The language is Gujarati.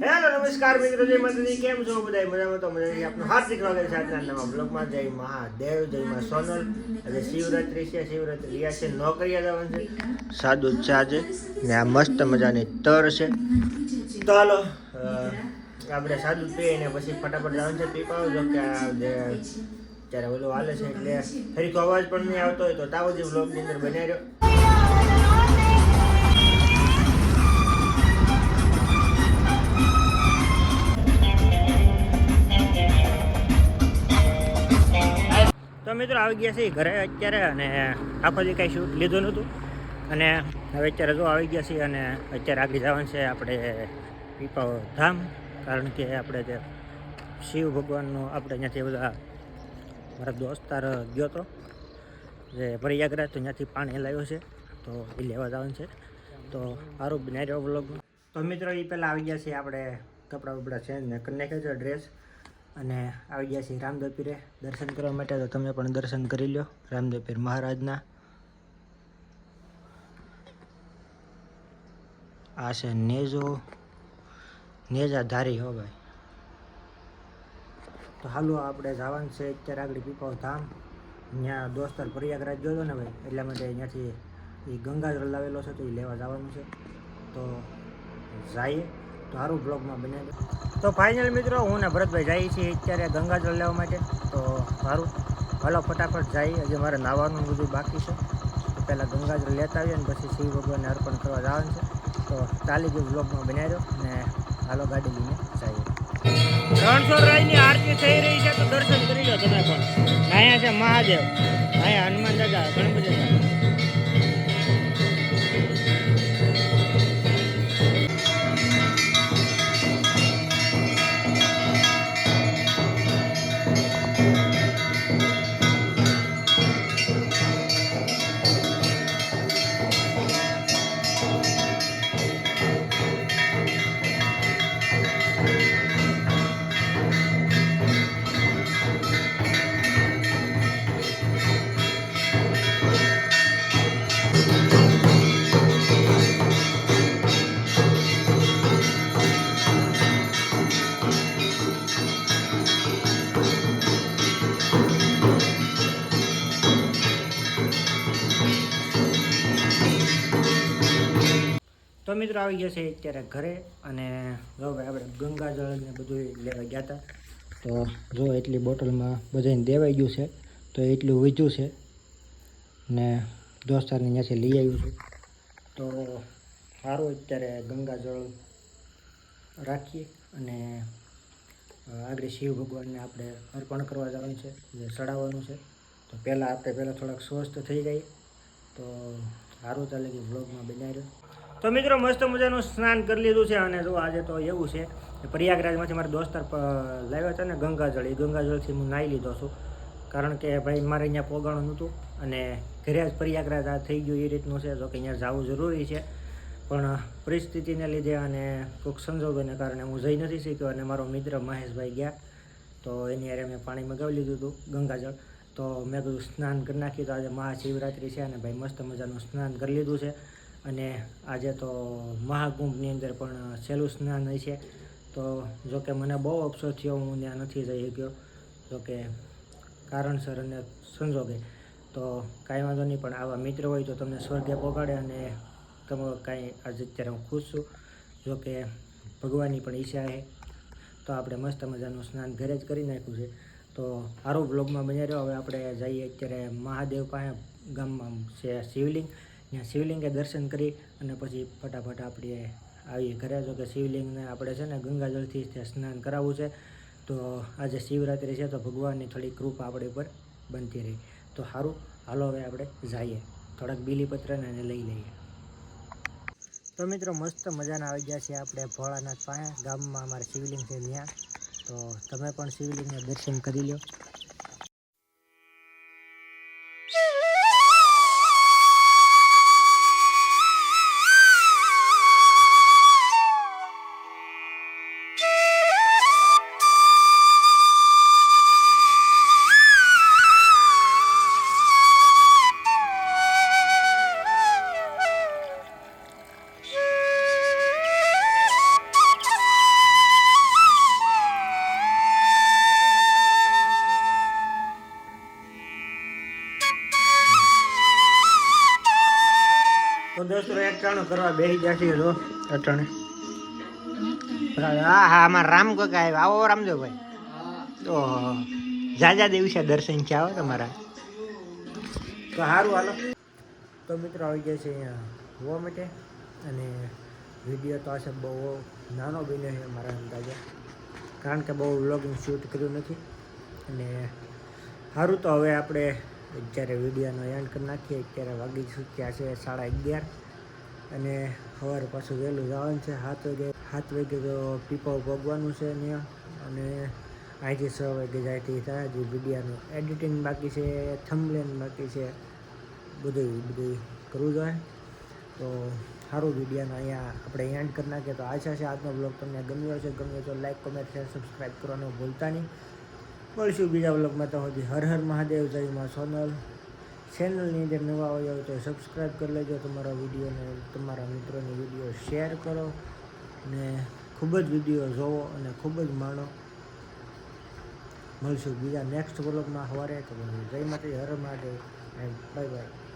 હેલો, નમસ્કાર મિત્રો, જય માતાજી. કેમ છો બધા? મજામાં તો મજા આપનું હાર્દિક સ્વાગત છે આજના નવા બ્લોગમાં. જય મહાદેવ, જય મા સોનલ. અને શિવરાત્રિ છે, શિવરાત્રી રિયા છે. નોકરીએ જવાનું છે? સાદુ ચા છે ને આ મસ્ત મજાની તર છે. તો હાલો આપણે આપણે પીએ પીને પછી ફટાફટ જવાનું છે પીપાવ જો કે જે ત્યારે ઓલું હાલે છે એટલે ફરીથી અવાજ પણ નહીં આવતો હોય તો તાવજી બ્લોગની અંદર બનાવી રહ્યો. તો મિત્રો, આવી ગયા છીએ ઘરે અત્યારે અને આખો દી કાંઈ શૂટ લીધું નહોતું. અને હવે અત્યારે જો આવી ગયા છીએ અને અત્યારે આગળ જવાનું છે આપણે પીપાવ ધામ, કારણ કે આપણે જે શિવ ભગવાનનું આપણે ત્યાંથી બધા મારા દોસ્તાર ગયો હતો, જે પ્રયાગરાજ, તો ત્યાંથી પાણી લાવ્યો છે, તો એ લેવા જવાનું છે. તો સારું બનાવી રહ્યો બ્લોગ તો મિત્રો એ પહેલાં આવી ગયા છીએ આપણે કપડાં બપડા ચેન્જ કરી નાખ્યો છે ડ્રેસ અને આવી ગયા છીએ રામદેપીરે દર્શન કરવા માટે, તો તમે પણ દર્શન કરી લો રામદેપીર મહારાજના. આ છે નેજો નેજા ધારી હો ભાઈ. તો હાલો આપણે જવાનું છે અત્યારે આગળ પીપાવ ધામ. ત્યાં દોસ્તાર પ્રયાગરાજ હતો ને ભાઈ, એટલા માટે અહીંયાથી એ ગંગાજળ લાવેલો છે, તો એ લેવા જવાનું છે. તો જઈએ. સારું બ્લોગમાં બને તો ફાઇનલ મિત્રો, હું ને ભરતભાઈ જઈએ છીએ અત્યારે ગંગાજળ લેવા માટે. તો સારું હાલો ફટાફટ જઈએ. હજી મારે નાવાનું બધું બાકી છે. પહેલાં ગંગાજળ લેતા આવીએ અને પછી શિવ ભગવાનને અર્પણ કરવા જવાનું છે. તો ચાલી ગયું બ્લોગમાં બનાવ્યો અને હાલો ગાડી લઈને જઈએ. રણછોડ રાયની આરતી થઈ રહી છે, તો દર્શન કરી લો તમે પણ. અહીંયા છે મહાદેવ. અહીંયા હનુમાન દાદા, ગણપતિ દાદા. તો મિત્રો આવી ગયા છે અત્યારે ઘરે અને જો ભાઈ આપણે ગંગાજળ ને બધું લેવા ગયા હતા. તો જો એટલી બોટલમાં બધાને દેવાઈ ગયું છે, તો એટલું વીજ્યું છે ને દોસ્તારને ત્યાંથી લઈ આવ્યું છું. તો સારું અત્યારે ગંગાજળ રાખીએ અને આગળ શિવ ભગવાનને આપણે અર્પણ કરવા જવાનું છે, જે ચડાવવાનું છે. તો પહેલાં આપણે પહેલાં થોડાક સ્વસ્થ થઈ જઈએ. તો સારું ચાલે કે બ્લોગમાં બનાવી તો મિત્રો, મસ્ત મજાનું સ્નાન કરી લીધું છે અને જો આજે તો એવું છે પ્રયાગરાજમાંથી મારા દોસ્તાર લાવ્યો હતો ને ગંગાજળ. એ ગંગાજળથી હું નાહી લીધો છું. કારણ કે ભાઈ, મારે અહીંયા પોગાણું નહોતું અને ઘરે જ પ્રયાગરાજ આ થઈ ગયું એ રીતનું છે. જો કે અહીંયા જવું જરૂરી છે. પણ પરિસ્થિતિને લીધે અને કોઈક સંજોગોને કારણે હું જઈ નથી શક્યો અને મારો મિત્ર મહેશભાઈ ગયા. તો એની અરે મેં પાણી મગાવી લીધું હતું, ગંગાજળ. તો મેં કીધું સ્નાન કરી નાખ્યું તો આજે મહાશિવરાત્રિ છે અને ભાઈ, મસ્ત મજાનું સ્નાન કરી લીધું છે. અને આજે તો મહાકુંભની અંદર પણ સહેલું સ્નાન હોય છે. તો જોકે મને બહુ અફસોસ થયો, હું ત્યાં નથી જઈ શક્યો. જોકે કારણસર અને સંજોગે. તો કાંઈ વાંધો નહીં, પણ આવા મિત્ર હોય તો તમને સ્વર્ગે પહોંચાડે અને તમે કાંઈ આજે અત્યારે હું ખુશ છું. જોકે ભગવાનની પણ ઈચ્છા છે. તો આપણે મસ્ત મજાનું સ્નાન ઘરે જ કરી નાખ્યું છે. તો આરો બ્લોગમાં બન્યા રહ્યો હવે આપણે જઈએ અત્યારે મહાદેવ પાસે ગામમાં છે શિવલિંગ. ત્યાં શિવલિંગે દર્શન કરી અને પછી ફટાફટ આપણે આવીએ ઘરે. જો કે શિવલિંગને આપણે છે ને ગંગાજળથી ત્યાં સ્નાન કરાવવું છે. તો આજે શિવરાત્રિ છે તો ભગવાનની થોડી કૃપા આપણી ઉપર બનતી રહી. તો સારું, હાલો હવે આપણે જઈએ. થોડાક બીલીપત્રને એને લઈ લઈએ. તો મિત્રો, મસ્ત મજાના આવી ગયા છે આપણે ભોળાનાથ પાસે. ગામમાં અમારે શિવલિંગ છે ત્યાં. તો તમે પણ શિવલિંગના દર્શન કરી લો અટાણું કરવા બેસી જશે જો. અટાણે. હા હા અમારા રામ કાકા આવ્યા. આવો ભાઈ તો જાજા છે દર્શન થયા હો તમારા. તો સારું હાલો. તો મિત્રો આવી ગયા છે અહીંયા જોવા માટે. અને વીડિયો તો હશે બહુ નાનો બન્યો છે મારા અંદાજે. કારણ કે બહુ વ્લોગિંગ શૂટ કર્યું નથી. અને સારું તો હવે આપણે જ્યારે વિડીયોનો એન્ડ કરી નાખીએ. ત્યારે વાગી ચૂક્યા છે સાડા અગિયાર અને સવારે પાછું વહેલું જવાનું છે. સાત વાગે સાત વાગે તો પીપાઉ ભોગવાનું છે ત્યાં અને આજે છ વાગે જાય તે થાય. વિડીયોનું એડિટિંગ બાકી છે થંબલેન બાકી છે. બધું બધું કરવું જોઈએ. તો સારું વિડીયાનો અહીંયા આપણે એન્ડ કરી નાખીએ. તો આશા છે આજનો બ્લોગ તમને ગમ્યો છે ગમ્યો તો લાઈક કમેન્ટ શેર સબસ્ક્રાઈબ કરવાનું ભૂલતા નહીં. મળશું બીજા બ્લોગમાં તો હજી હર હર મહાદેવ, જય માં સોનલ. ચેનલની અંદર નવા હોય તો સબસ્ક્રાઈબ કરી લેજો તમારા વિડીયોને તમારા મિત્રોની વીડિયો શેર કરો ને ખૂબ જ વીડિયો જોવો અને ખૂબ જ માણો. મળશું બીજા નેક્સ્ટ બ્લોગમાં સવારે તો જય માતા હર મહાદેવ. Bye bye